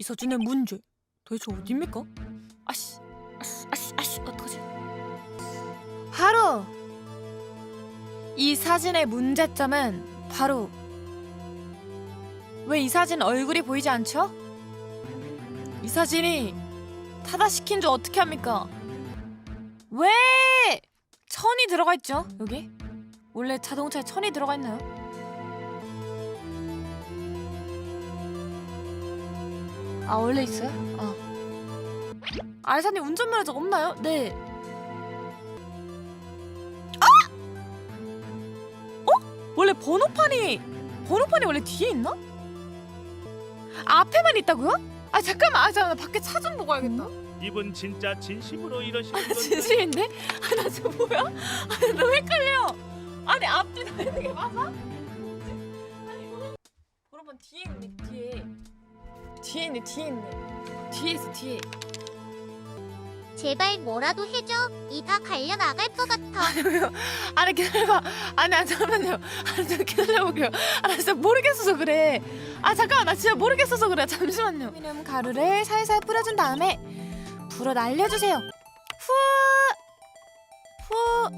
이서진의 문제 도대체 어디입니까? 아씨 아씨 아씨 아씨 어떡하지? 바로 이 사진의 문제점은 바로 왜 이 사진 얼굴이 보이지 않죠? 이 사진이 타다시킨 줄 어떻게 합니까? 왜 천이 들어가 있죠? 여기 원래 자동차에 천이 들어가 있나요? 아 원래 있어요? 아 알사님 운전면허증 없나요? 네. 아! 어? 원래 번호판이 번호판이 원래 뒤에 있나? 아, 앞에만 있다고요? 아 잠깐만, 아 잠깐 나 밖에 차 좀 보고 와야겠다. 이분 진짜 진심으로 이러시는 아 건데 진심인데? 아 나 지금 뭐야? 아니 너무 헷갈려. 아니 앞뒤 다 있는 게 맞아? 아니 번호 번호판 뒤에 있네 뒤에 뒤에 있네 뒤에 있네 뒤에 있어 뒤에. 제발 뭐라도 해줘. 이가 갈려 나갈 것 같아. 아니 기다려봐. 아니 아 잠깐만요. 아니 좀 기다려볼게요. 아나 진짜 모르겠어서 그래. 아 잠깐만 나 진짜 모르겠어서 그래. 잠시만요. 알루미늄 가루를 살살 뿌려준 다음에 불어 날려주세요. 후, 후.